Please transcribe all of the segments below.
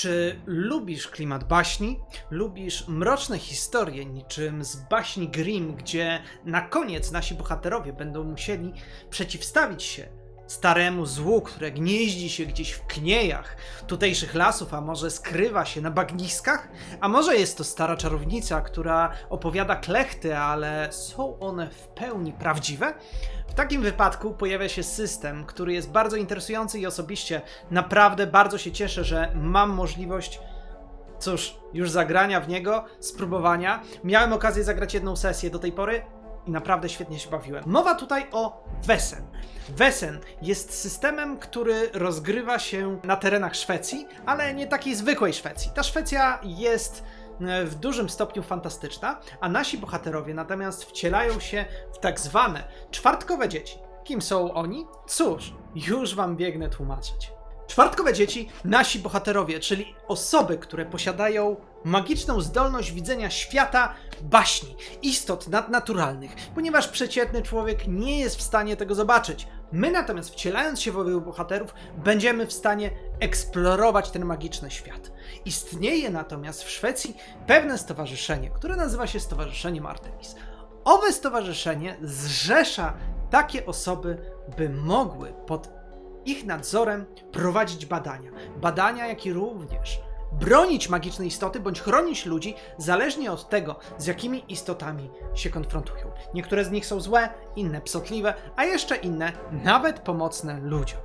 Czy lubisz klimat baśni? Lubisz mroczne historie niczym z baśni Grimm, gdzie na koniec nasi bohaterowie będą musieli przeciwstawić się staremu złu, które gnieździ się gdzieś w kniejach tutejszych lasów, a może skrywa się na bagniskach? A może jest to stara czarownica, która opowiada klechty, ale są one w pełni prawdziwe? W takim wypadku pojawia się system, który jest bardzo interesujący i osobiście naprawdę bardzo się cieszę, że mam możliwość cóż, już zagrania w niego, spróbowania. Miałem okazję zagrać jedną sesję do tej pory i naprawdę świetnie się bawiłem. Mowa tutaj o Wesen. Wesen jest systemem, który rozgrywa się na terenach Szwecji, ale nie takiej zwykłej Szwecji. Ta Szwecja jest e, w dużym stopniu fantastyczna, a nasi bohaterowie natomiast wcielają się w tak zwane czwartkowe dzieci. Kim są oni? Cóż, już wam biegnę tłumaczyć. Czwartkowe dzieci, nasi bohaterowie, czyli osoby, które posiadają magiczną zdolność widzenia świata baśni, istot nadnaturalnych, ponieważ przeciętny człowiek nie jest w stanie tego zobaczyć. My natomiast, wcielając się w owych bohaterów, będziemy w stanie eksplorować ten magiczny świat. Istnieje natomiast w Szwecji pewne stowarzyszenie, które nazywa się Stowarzyszeniem Artemis. Owe stowarzyszenie zrzesza takie osoby, by mogły pod ich nadzorem prowadzić badania. Badania, jak i również bronić magicznej istoty bądź chronić ludzi, zależnie od tego, z jakimi istotami się konfrontują. Niektóre z nich są złe, inne psotliwe, a jeszcze inne nawet pomocne ludziom.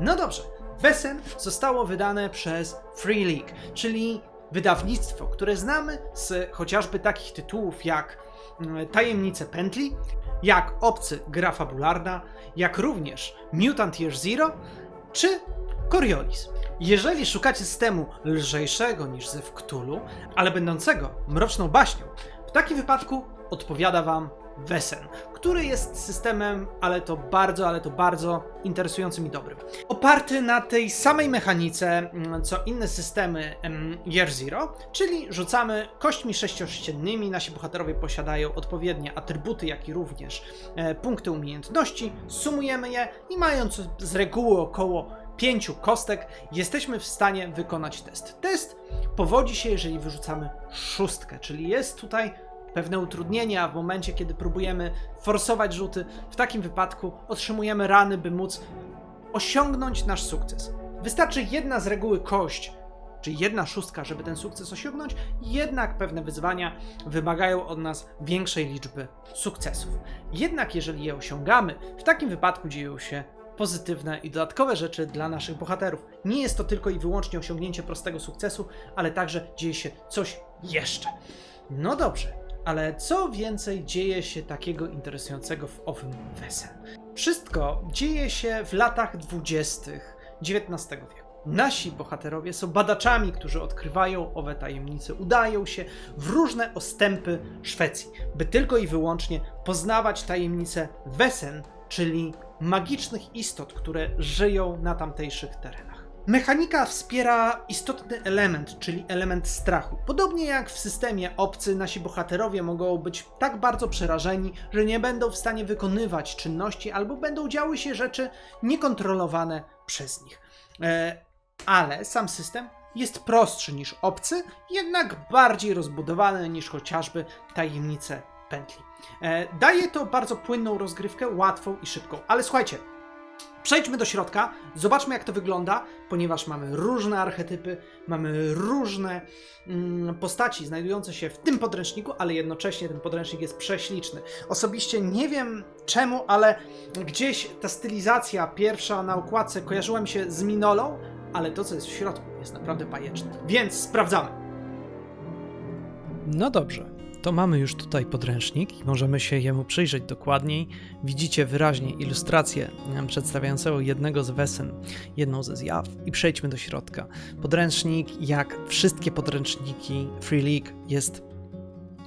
No dobrze, Wesen zostało wydane przez Free League, czyli wydawnictwo, które znamy z chociażby takich tytułów jak Tajemnice Pętli, jak Obcy Gra Fabularna, jak również Mutant Year Zero czy Coriolis. Jeżeli szukacie systemu lżejszego niż ze Cthulhu, ale będącego mroczną baśnią, w takim wypadku odpowiada Wam Wesen, który jest systemem, ale to bardzo, ale to bardzo interesującym i dobrym. Oparty na tej samej mechanice, mm, co inne systemy em, Year Zero, czyli rzucamy kośćmi sześciościennymi, nasi bohaterowie posiadają odpowiednie atrybuty, jak i również e, punkty umiejętności, sumujemy je i mając z reguły około pięciu kostek, jesteśmy w stanie wykonać test. Test powodzi się, jeżeli wyrzucamy szóstkę, czyli jest tutaj pewne utrudnienia w momencie, kiedy próbujemy forsować rzuty. W takim wypadku otrzymujemy rany, by móc osiągnąć nasz sukces. Wystarczy jedna z reguły kość, czy jedna szóstka, żeby ten sukces osiągnąć, jednak pewne wyzwania wymagają od nas większej liczby sukcesów. Jednak jeżeli je osiągamy, w takim wypadku dzieją się pozytywne i dodatkowe rzeczy dla naszych bohaterów. Nie jest to tylko i wyłącznie osiągnięcie prostego sukcesu, ale także dzieje się coś jeszcze. No dobrze, ale co więcej dzieje się takiego interesującego w owym Wesen? Wszystko dzieje się w latach dwudziestych XIX wieku. Nasi bohaterowie są badaczami, którzy odkrywają owe tajemnice, udają się w różne ostępy Szwecji, by tylko i wyłącznie poznawać tajemnice Wesen, czyli magicznych istot, które żyją na tamtejszych terenach. Mechanika wspiera istotny element, czyli element strachu. Podobnie jak w systemie obcy, nasi bohaterowie mogą być tak bardzo przerażeni, że nie będą w stanie wykonywać czynności albo będą działy się rzeczy niekontrolowane przez nich. E, ale sam system jest prostszy niż obcy, jednak bardziej rozbudowany niż chociażby tajemnice pętli. E, daje to bardzo płynną rozgrywkę, łatwą i szybką. Ale słuchajcie, przejdźmy do środka, zobaczmy jak to wygląda, ponieważ mamy różne archetypy, mamy różne mm, postaci znajdujące się w tym podręczniku, ale jednocześnie ten podręcznik jest prześliczny. Osobiście nie wiem czemu, ale gdzieś ta stylizacja pierwsza na okładce kojarzyła mi się z Minolą, ale to co jest w środku jest naprawdę bajeczne. Więc sprawdzamy. No dobrze, to mamy już tutaj podręcznik i możemy się jemu przyjrzeć dokładniej. Widzicie wyraźnie ilustrację przedstawiającą jednego z wesen, jedną ze zjaw i przejdźmy do środka. Podręcznik, jak wszystkie podręczniki Free League, jest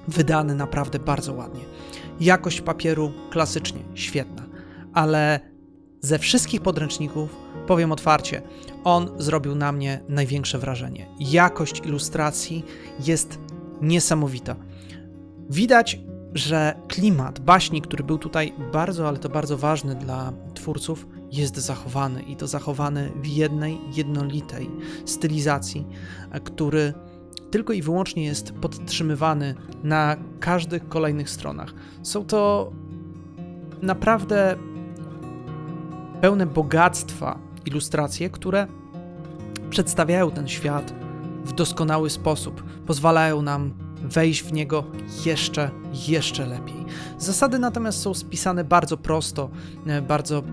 wydany naprawdę bardzo ładnie. Jakość papieru klasycznie świetna, ale ze wszystkich podręczników, powiem otwarcie, on zrobił na mnie największe wrażenie. Jakość ilustracji jest niesamowita. Widać że klimat baśni, który był tutaj bardzo, ale to bardzo ważny dla twórców, jest zachowany i to zachowany w jednej, jednolitej stylizacji, e, który tylko i wyłącznie jest podtrzymywany na każdych kolejnych stronach. Są to naprawdę pełne bogactwa ilustracje, które przedstawiają ten świat w doskonały sposób, pozwalają nam wejść w niego jeszcze, jeszcze lepiej. Zasady natomiast są spisane bardzo prosto, e, bardzo e,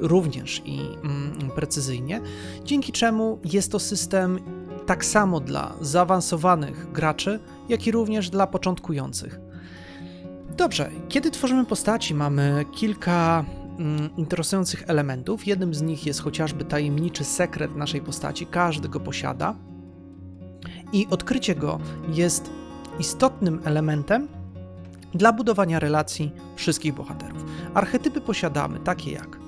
również i mm, precyzyjnie, dzięki czemu jest to system tak samo dla zaawansowanych graczy, jak i również dla początkujących. Dobrze, kiedy tworzymy postaci, mamy kilka mm, interesujących elementów. Jednym z nich jest chociażby tajemniczy sekret naszej postaci, każdy go posiada. I odkrycie go jest istotnym elementem dla budowania relacji wszystkich bohaterów. Archetypy posiadamy takie jak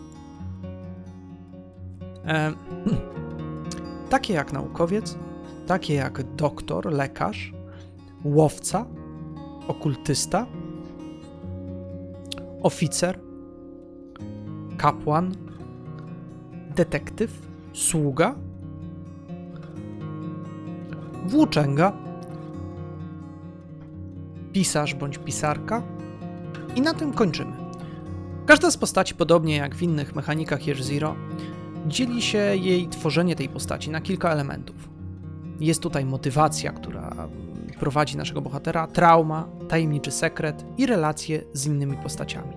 e, takie jak naukowiec, takie jak doktor, lekarz, łowca, okultysta, oficer, kapłan, detektyw, sługa, włóczęga, pisarz bądź pisarka i na tym kończymy. Każda z postaci, podobnie jak w innych mechanikach Year Zero, dzieli się jej tworzenie tej postaci na kilka elementów. Jest tutaj motywacja, która prowadzi naszego bohatera, trauma, tajemniczy sekret i relacje z innymi postaciami.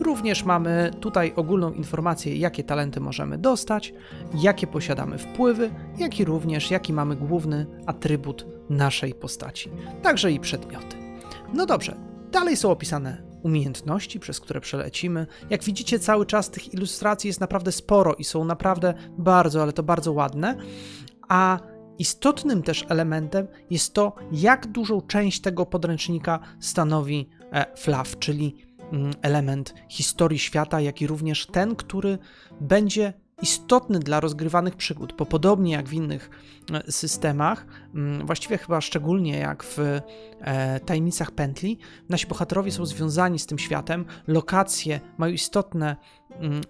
Również mamy tutaj ogólną informację, jakie talenty możemy dostać, jakie posiadamy wpływy, jak i również jaki mamy główny atrybut naszej postaci, także i przedmioty. No dobrze, dalej są opisane umiejętności, przez które przelecimy. Jak widzicie, cały czas tych ilustracji jest naprawdę sporo i są naprawdę bardzo, ale to bardzo ładne. A istotnym też elementem jest to, jak dużą część tego podręcznika stanowi e, FLAF, czyli mm, element historii świata, jak i również ten, który będzie istotny dla rozgrywanych przygód, bo podobnie jak w innych e, systemach, mm, właściwie chyba szczególnie jak w e, tajemnicach pętli, nasi bohaterowie są związani z tym światem, lokacje mają istotne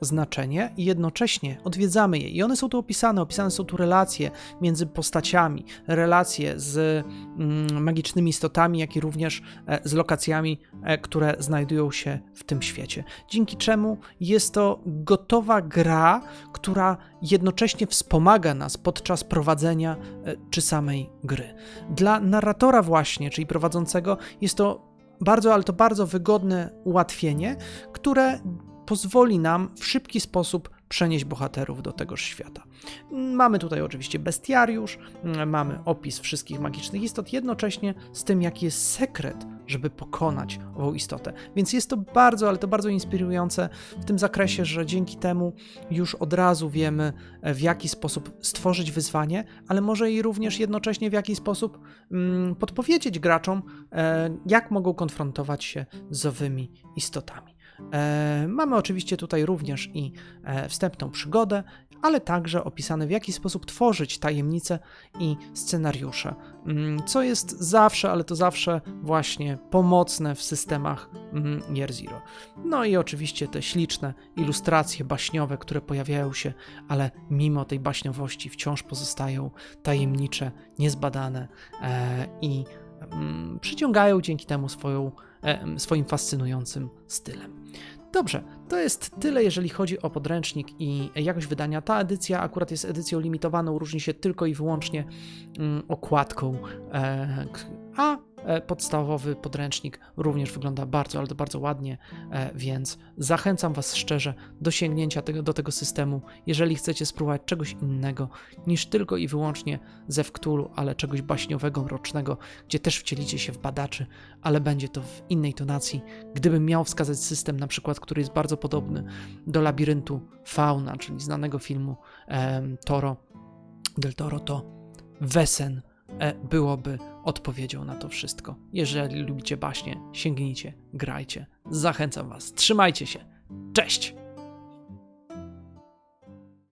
znaczenie i jednocześnie odwiedzamy je. I one są tu opisane, opisane są tu relacje między postaciami, relacje z mm, magicznymi istotami, jak i również e, z lokacjami, które znajdują się w tym świecie. Dzięki czemu jest to gotowa gra, która jednocześnie wspomaga nas podczas prowadzenia e, czy samej gry. Dla narratora, właśnie, czyli prowadzącego, jest to bardzo, ale to bardzo wygodne ułatwienie, które pozwoli nam w szybki sposób przenieść bohaterów do tegoż świata. Mamy tutaj oczywiście bestiariusz, mamy opis wszystkich magicznych istot, jednocześnie z tym, jaki jest sekret, żeby pokonać ową istotę. Więc jest to bardzo, ale to bardzo inspirujące w tym zakresie, że dzięki temu już od razu wiemy, w jaki sposób stworzyć wyzwanie, ale może i również jednocześnie w jaki sposób mm, podpowiedzieć graczom, e, jak mogą konfrontować się z owymi istotami. E, mamy oczywiście tutaj również i e, wstępną przygodę, ale także opisane w jaki sposób tworzyć tajemnice i scenariusze, mm, co jest zawsze, ale to zawsze właśnie pomocne w systemach mm, Year Zero. No i oczywiście te śliczne ilustracje baśniowe, które pojawiają się, ale mimo tej baśniowości wciąż pozostają tajemnicze, niezbadane e, i mm, przyciągają dzięki temu swoją swoim fascynującym stylem. Dobrze, to jest tyle, jeżeli chodzi o podręcznik i jakość wydania. Ta edycja akurat jest edycją limitowaną, różni się tylko i wyłącznie mm, okładką, e, a podstawowy podręcznik również wygląda bardzo, ale to bardzo ładnie, e, więc zachęcam Was szczerze do sięgnięcia tego, do tego systemu, jeżeli chcecie spróbować czegoś innego niż tylko i wyłącznie ze Wktulu, ale czegoś baśniowego, mrocznego, gdzie też wcielicie się w badaczy, ale będzie to w innej tonacji. Gdybym miał wskazać system, na przykład, który jest bardzo podobny do labiryntu Fauna, czyli znanego filmu Toro del Toro, to Wesen E, byłoby odpowiedzią na to wszystko. Jeżeli lubicie baśnie, sięgnijcie, grajcie. Zachęcam Was. Trzymajcie się. Cześć!